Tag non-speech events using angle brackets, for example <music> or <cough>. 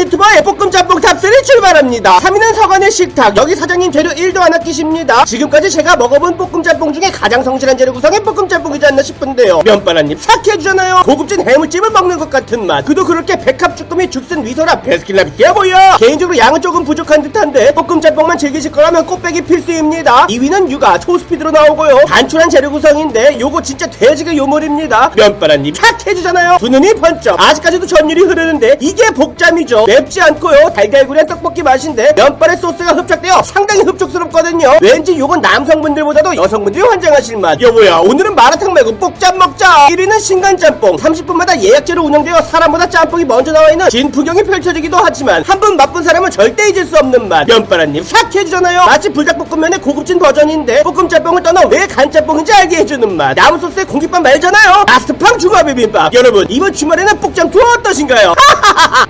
유튜버의 볶음 짬뽕 탑3 출발합니다. 3위는 서간의 식탁. 여기 사장님 재료 1도 안 아끼십니다. 지금까지 제가 먹어본 볶음 짬뽕 중에 가장 성실한 재료 구성의 볶음 짬뽕이지 않나 싶은데요. 면바라님 사키해주잖아요. 고급진 해물찜을 먹는 것 같은 맛. 그도 그렇게 백합 쭈꾸미 죽순 미소라 베스킨라빈스야 보여. 개인적으로 양은 조금 부족한 듯한데 볶음 짬뽕만 즐기실 거라면 꽃배기 필수입니다. 2위는 육아 초스피드로 나오고요. 단출한 재료 구성인데 요거 진짜 돼지가 요물입니다. 면바라님 착해주잖아요. 두 눈이 번쩍. 아직까지도 전율이 흐르는데 이게 복잠이죠. 맵지 않고요. 달걀구리한 떡볶이 맛인데 면발에 소스가 흡착되어 상당히 흡족스럽거든요. 왠지 요건 남성분들보다도 여성분들이 환장하실 맛. 여보야 오늘은 마라탕 말고 볶잠 먹자. 1위는 신간짬뽕. 30분마다 예약제로 운영되어 사람보다 짬뽕이 먼저 나와있는 진풍경이 펼쳐지기도 하지만 한 번 맛본 사람은 절대 잊을 수 없는 맛. 면바라님 삭해주잖아요. 마치 불닭볶음면의 고급진 버전인데 볶음짬뽕을 떠나 왜 간짬뽕인지 알게 해주는 맛. 남은 소스에 공깃밥 말잖아요. 마스터팡 중화비빔밥. 여러분 이번 주말에는 볶잠 투어 어떠신가요? <laughs>